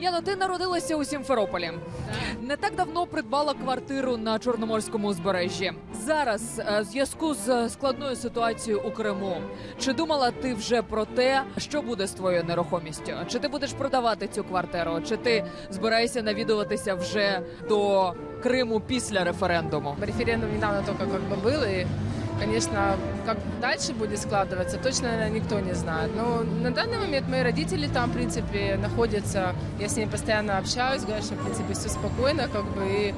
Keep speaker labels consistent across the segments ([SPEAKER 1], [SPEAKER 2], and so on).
[SPEAKER 1] Яно, ти народилася у Сімферополі. Не так давно придбала квартиру на Чорноморському узбережжі. Зараз, е, в зв'язку з складною ситуацією у Криму, чи думала ти вже про те, що буде з твоєю нерухомістю? Чи ти будеш продавати цю квартиру? Чи ти збираєшся навідуватися вже до Криму після референдуму?
[SPEAKER 2] Референдум недавно только как бы был, и, конечно, как дальше будет складываться, точно наверное, никто не знает. Но на данный момент мои родители там, в принципе, находятся, я с ними постоянно общаюсь, говорят, что, в принципе, все спокойно, как бы, и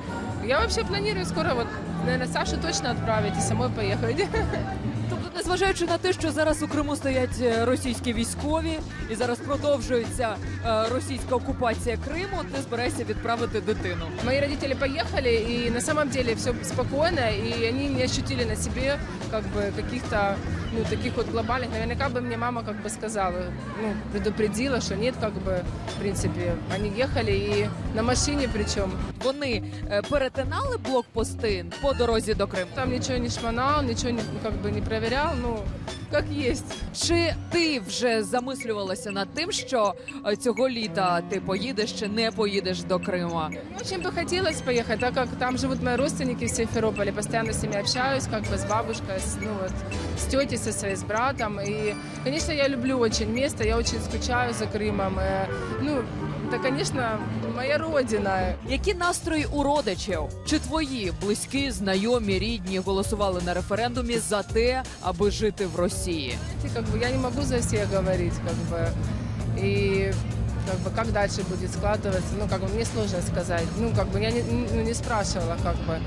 [SPEAKER 2] я вообще планирую скоро, вот, наверное, Сашу точно отправить и самой поехать.
[SPEAKER 1] Тобто, незважаючи на те, що зараз у Криму стоять е, російські військові і зараз продовжується е, російська окупація Криму, ти збираєшся відправити дитину.
[SPEAKER 2] Мои родители поехали, и на самом деле все спокойно, и они не ощутили на себе как бы каких-то ну, таких вот глобальных. Наверняка бы мне мама как бы сказала, ну, предупредила, что нет, как бы, в принципе, они ехали и на машине причем.
[SPEAKER 1] Вони е, перетинали блокпости по дорозі до Криму.
[SPEAKER 2] Там ничего не шмонал, ничего не, ну, как бы не проверял, ну, как есть.
[SPEAKER 1] Чи ти вже замислювалася над тим, що е, цього літа ти поїдеш чи не поїдеш до Крима?
[SPEAKER 2] Очень бы хотелось поехать, так как там живут мои родственники в Симферополе, постоянно с ними общаюсь, как бы с бабушкой, с, ну вот, с тетей со своей, с братом. И, конечно, я люблю очень место, я очень скучаю за Крымом. Э, Ну, это, конечно, моя родина.
[SPEAKER 1] Які настрої у родичів? Чи твої близькі, знайомі, рідні голосували на референдумі за те, аби жити в Росії?
[SPEAKER 2] И, как бы я не могу за всех говорить, как бы. И как бы как дальше будет складываться, ну, как бы мне сложно сказать. Ну, как бы я не, ну, не спрашивала, как бы.